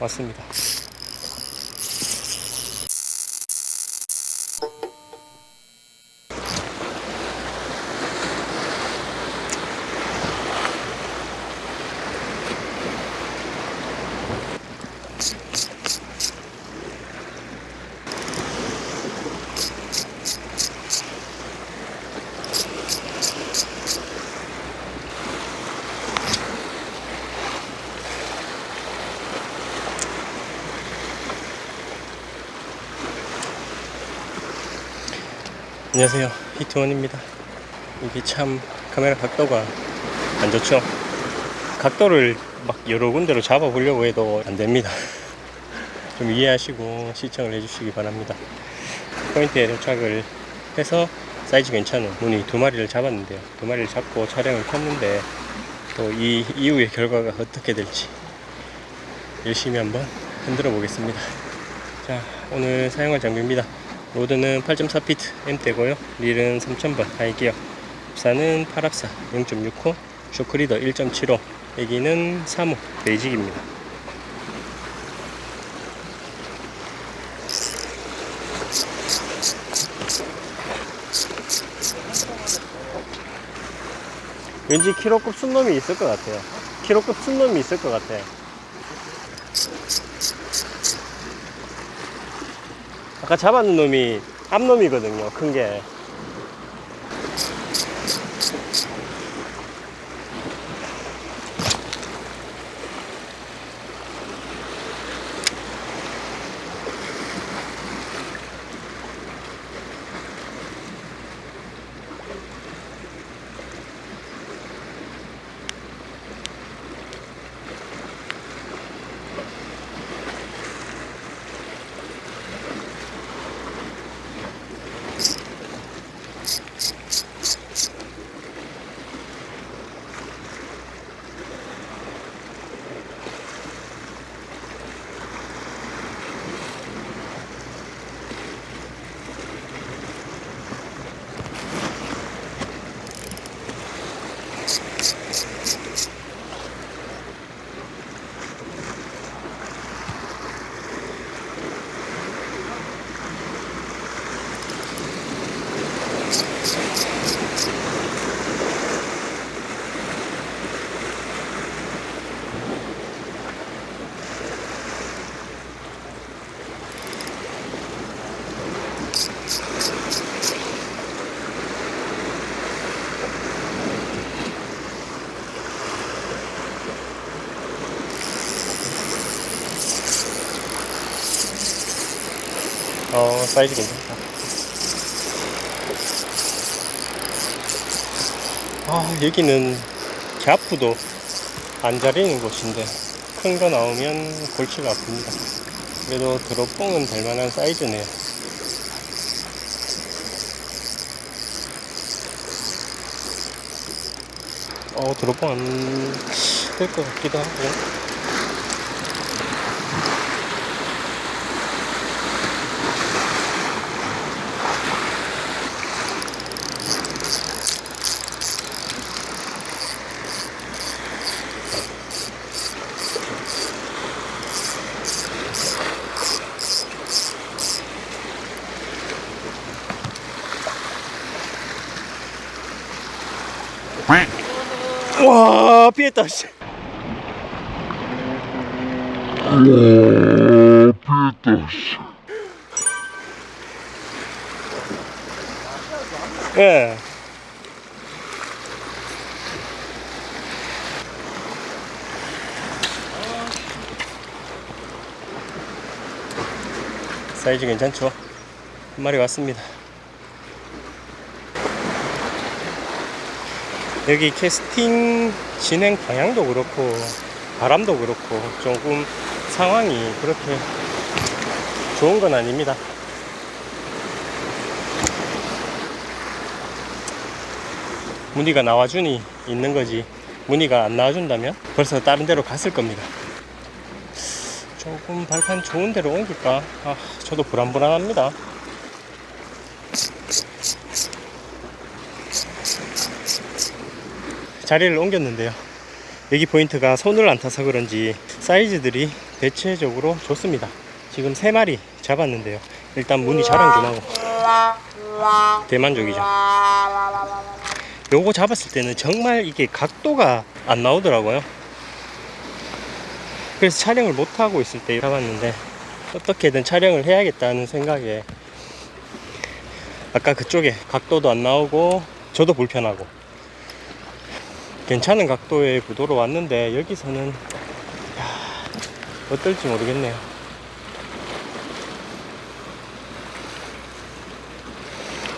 왔습니다. 안녕하세요. 히트원입니다. 이게 참 카메라 각도가 안 좋죠. 각도를 막 여러 군데로 잡아 보려고 해도 안 됩니다. 좀 이해하시고 시청을 해주시기 바랍니다. 포인트에 도착을 해서 사이즈 괜찮은 무늬 두 마리를 잡았는데요. 두 마리를 잡고 촬영을 켰는데 또 이 이후의 결과가 어떻게 될지 열심히 한번 흔들어 보겠습니다. 자, 오늘 사용할 장비입니다. 로드는 8.4피트 M대고요. 릴은 3000번 하이기어. 합사는 8합사 0.6호, 쇼크리더 1.75, 여기는 3호 베이직입니다. 왠지 키로급 순놈이 있을 것 같아요. 키로급 순놈이 있을 것 같아. 아까 잡았는 놈이 앞놈이거든요. 큰 게. 사이즈 괜찮다. 아, 여기는 갸프도 안 자리는 곳인데 큰 거 나오면 골치가 아픕니다. 그래도 드롭봉은 될 만한 사이즈네요. 어, 드롭봉 안 될 것 같기도 하고. 와, 피했다, 씨. 예. 사이즈 괜찮죠? 한 마리 왔습니다. 여기 캐스팅 진행 방향도 그렇고 바람도 그렇고 조금 상황이 그렇게 좋은 건 아닙니다. 무늬가 나와주니 있는 거지 무늬가 안 나와준다면 벌써 다른 데로 갔을 겁니다. 조금 발판 좋은 데로 옮길까? 아, 저도 불안불안합니다. 자리를 옮겼는데요. 여기 포인트가 손을 안 타서 그런지 사이즈들이 대체적으로 좋습니다. 지금 세 마리 잡았는데요. 일단 문이 자랑 좀 하고 대만족이죠. 요거 잡았을 때는 정말 이게 각도가 안 나오더라고요. 그래서 촬영을 못 하고 있을 때 잡았는데 어떻게든 촬영을 해야겠다는 생각에 아까 그쪽에 각도도 안 나오고 저도 불편하고 괜찮은 각도의 구도로 왔는데 여기서는 야, 어떨지 모르겠네요.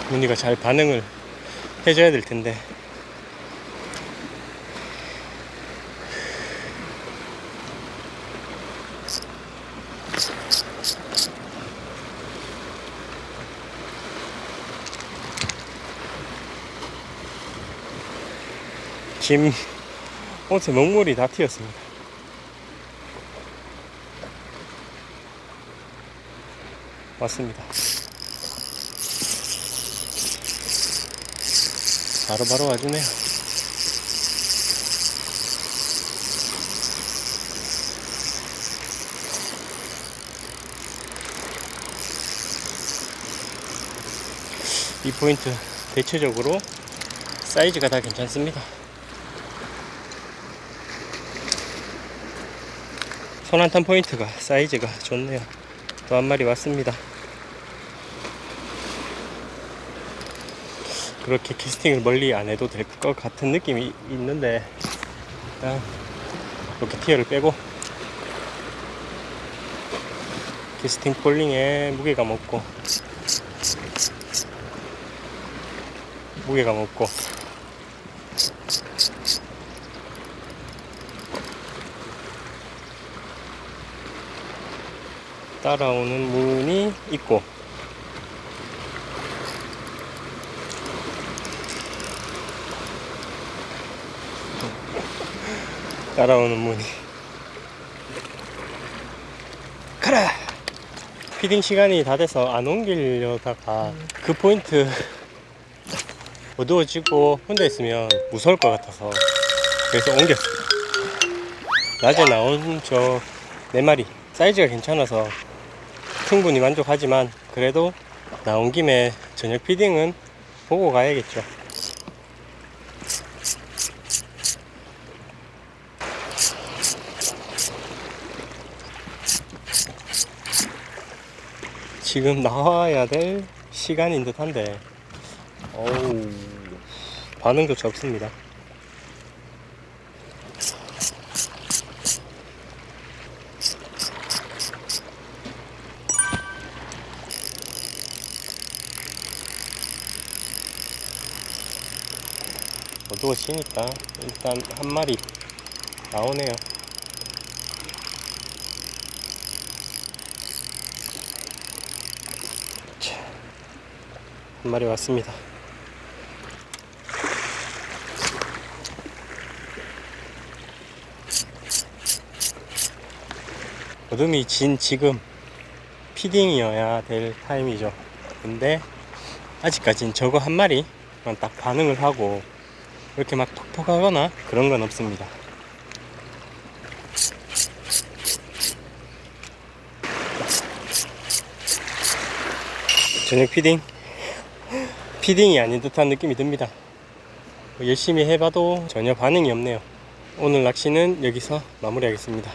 문희가 잘 반응을 해줘야 될 텐데 짐 옷에 먹물이 다 튀었습니다. 맞습니다. 바로 바로 와주네요. 이 포인트 대체적으로 사이즈가 다 괜찮습니다. 손안탄 포인트가 사이즈가 좋네요. 또 한 마리 왔습니다. 그렇게 캐스팅을 멀리 안 해도 될 것 같은 느낌이 있는데 일단 로켓티어를 빼고 캐스팅 폴링에 무게감 없고 무게감 없고 따라오는 문이 있고. 따라오는 문이. 가라! 피딩 시간이 다 돼서 안 옮기려다가 그 포인트 어두워지고 혼자 있으면 무서울 것 같아서 그래서 옮겼어요 낮에 나온 저 네 마리 사이즈가 괜찮아서 충분히 만족하지만 그래도 나온 김에 저녁 피딩은 보고 가야겠죠. 지금 나와야 될 시간인 듯 한데. 어우 반응조차 없습니다 어두워지니까 일단 한 마리 나오네요 자, 한 마리 왔습니다. 어둠이 진 지금 피딩이어야 될 타임이죠. 근데 아직까진 저거 한 마리만 딱 반응을 하고 이렇게 막 톡톡하거나 그런 건 없습니다. 저녁 피딩 피딩이 아닌 듯한 느낌이 듭니다. 뭐 열심히 해봐도 전혀 반응이 없네요. 오늘 낚시는 여기서 마무리하겠습니다.